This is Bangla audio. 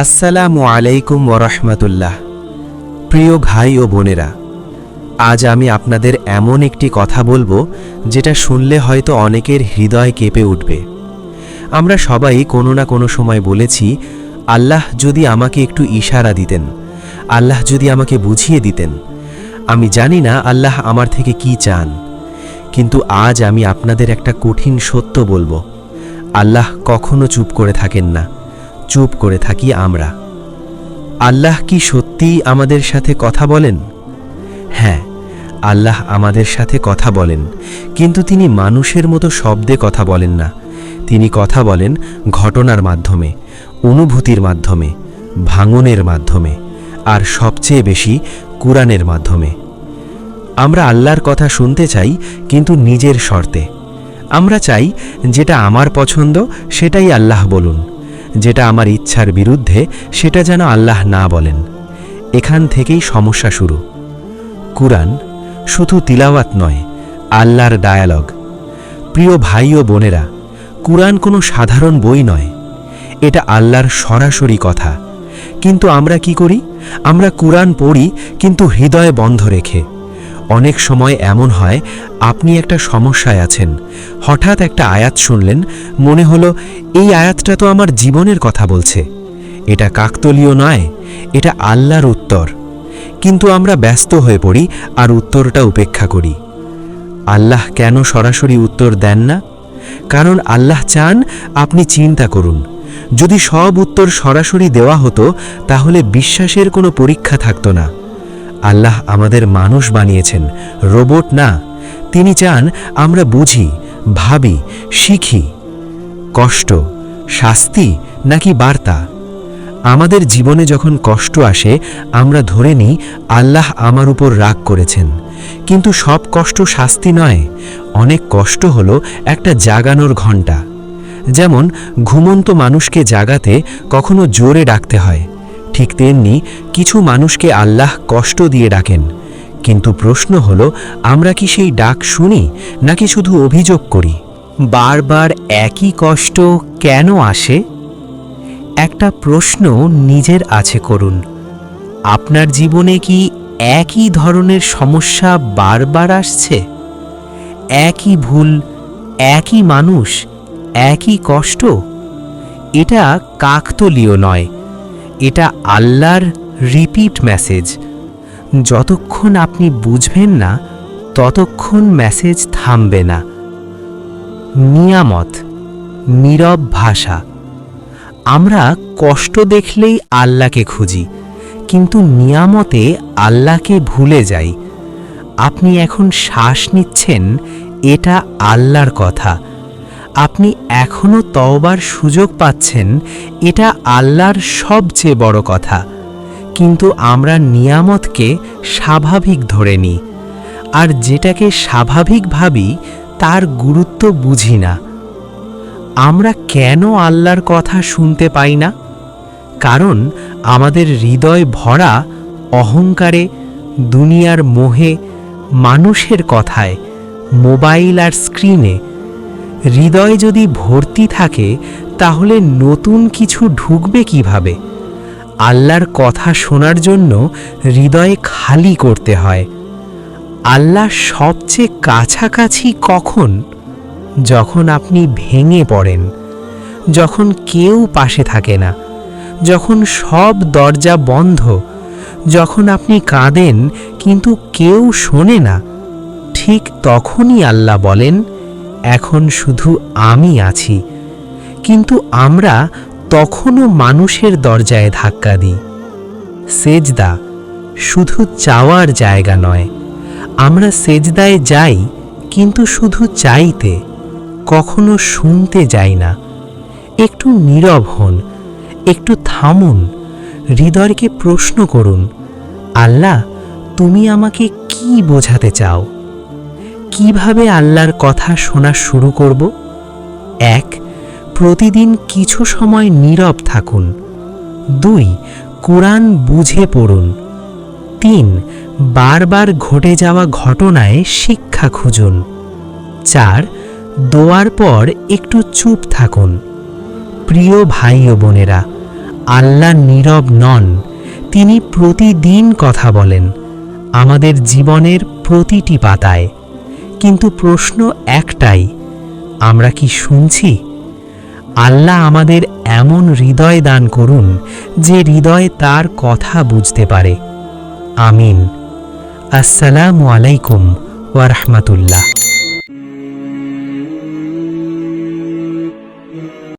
আসসালামু আলাইকুম ওরহমতুল্লাহ প্রিয় ভাই ও বোনেরা, আজ আমি আপনাদের এমন একটি কথা বলব যেটা শুনলে হয়তো অনেকের হৃদয় কেঁপে উঠবে। আমরা সবাই কোনো না কোনো সময় বলেছি, আল্লাহ যদি আমাকে একটু ইশারা দিতেন, আল্লাহ যদি আমাকে বুঝিয়ে দিতেন। আমি জানি না আল্লাহ আমার থেকে কি চান। কিন্তু আজ আমি আপনাদের একটা কঠিন সত্য বলব, আল্লাহ কখনো চুপ করে থাকেন না। চুপ করে থাকি আমরা। আল্লাহ কি সত্যিই আমাদের সাথে কথা বলেন? হ্যাঁ আল্লাহ আমাদের সাথে কথা বলেন, কিন্তু তিনি মানুষের মতো শব্দে কথা বলেন না। তিনি কথা বলেন ঘটনার মাধ্যমে, অনুভূতির মাধ্যমে, ভাঙনের মাধ্যমে, আর সবচেয়ে বেশি কুরআনের মাধ্যমে। আমরা আল্লাহর কথা শুনতে চাই, কিন্তু নিজের শর্তে। আমরা চাই যেটা আমার পছন্দ, সেটাই আল্লাহ বলুন। যেটা আমার ইচ্ছার বিরুদ্ধে, সেটা যেন আল্লাহ না বলেন। এখান থেকেই সমস্যা শুরু। কুরআন শুধু তিলাওয়াত নয়, আল্লাহর ডায়ালগ প্রিয় ভাই ও বোনেরা, কুরআন কোনো সাধারণ বই নয়। এটা আল্লাহর সরাসরি কথা। কিন্তু আমরা কি করি? আমরা কুরআন পড়ি, কিন্তু হৃদয় বন্ধ রেখে। অনেক সময় এমন হয়, আপনি একটা সমস্যায় আছেন। হঠাৎ একটা আয়াত শুনলেন, মনে হলো, এই আয়াতটা তো আমার জীবনের কথা বলছে। এটা কাকতলীয় নয়, এটা আল্লাহর উত্তর। কিন্তু আমরা ব্যস্ত হয়ে পড়ি আর উত্তরটা উপেক্ষা করি। আল্লাহ কেন সরাসরি উত্তর দেন না? কারণ আল্লাহ চান আপনি চিন্তা করুন। যদি সব উত্তর সরাসরি দেওয়া হতো, তাহলে বিশ্বাসের কোনো পরীক্ষা থাকতো না। আল্লাহ আমাদের মানুষ বানিয়েছেন, রোবট না। তিনি চান আমরা বুঝি, ভাবি, শিখি। কষ্ট, শাস্তি নাকি বার্তা? আমাদের জীবনে যখন কষ্ট আসে, আমরা ধরে নিই আল্লাহ আমার উপর রাগ করেছেন। কিন্তু সব কষ্ট শাস্তি নয়, অনেক কষ্ট হলো একটা জাগানোর ঘণ্টা। যেমন, ঘুমন্ত মানুষকে জাগাতে কখনো জোরে ডাকতে হয় ঠিক তেমনি কিছু মানুষকে আল্লাহ কষ্ট দিয়ে ডাকেন। কিন্তু প্রশ্ন হলো, আমরা কি সেই ডাক শুনি, নাকি শুধু অভিযোগ করি? বারবার একই কষ্ট কেন আসে? একটা প্রশ্ন নিজের আছে করুন। আপনার জীবনে কি একই ধরনের সমস্যা বারবার আসছে? একই ভুল, একই মানুষ, একই কষ্ট? এটা কাকতলীয় নয়। এটা আল্লাহর রিপিট মেসেজ যতক্ষণ আপনি বুঝবেন না, ততক্ষণ মেসেজ থামবে না। নিয়ামত, নীরব ভাষা। আমরা কষ্ট দেখলেই আল্লাহকে খুঁজি, কিন্তু নিয়ামতে আল্লাহকে ভুলে যাই। আপনি এখন শ্বাস নিচ্ছেন, এটা আল্লাহর কথা। আপনি এখনও তওবার সুযোগ পাচ্ছেন, এটা আল্লাহর সবচেয়ে বড় কথা। কিন্তু আমরা নিয়ামতকে স্বাভাবিক ধরে নিই। আর যেটাকে স্বাভাবিক ভাবি, তার গুরুত্ব বুঝি না। আমরা কেন আল্লাহর কথা শুনতে পাই না? কারণ আমাদের হৃদয় ভরা অহংকারে, দুনিয়ার মোহে, মানুষের কথায়, মোবাইল আর স্ক্রিনে হৃদয় যদি ভর্তি থাকে, তাহলে নতুন কিছু ঢুকবে কীভাবে? আল্লাহর কথা শোনার জন্য হৃদয় খালি করতে হয়। আল্লাহ সবচেয়ে কাছাকাছি কখন? যখন আপনি ভেঙে পড়েন, যখন কেউ পাশে থাকে না, যখন সব দরজা বন্ধ, যখন আপনি কাঁদেন কিন্তু কেউ শোনে না, ঠিক তখনই আল্লাহ বলেন এখন শুধু আমি আছি। কিন্তু আমরা তখনও মানুষের দরজায় ধাক্কা দিই। সেজদা শুধু চাওয়ার জায়গা নয়। আমরা সেজদায় যাই, কিন্তু শুধু চাইতে, কখনো শুনতে যাই না। একটু নীরব হন, একটু থামুন, হৃদয়কে প্রশ্ন করুন, আল্লাহ, তুমি আমাকে কি বোঝাতে চাও? কীভাবে আল্লাহর কথা শোনা শুরু করব? এক, প্রতিদিন কিছু সময় নীরব থাকুন। দুই, কোরআন বুঝে পড়ুন। তিন, বারবার ঘটে যাওয়া ঘটনায় শিক্ষা খুঁজুন। চার, দোয়ার পর একটু চুপ থাকুন। প্রিয় ভাই ও বোনেরা, আল্লাহ নীরব নন। তিনি প্রতিদিন কথা বলেন। আমাদের জীবনের প্রতিটি পাতায়। কিন্তু প্রশ্ন একটাই, আমরা কি শুনছি? আল্লাহ আমাদের এমন হৃদয় দান করুন যে হৃদয় তার কথা বুঝতে পারে। আমিন। আসসালামু আলাইকুম ওয়া রাহমাতুল্লাহ।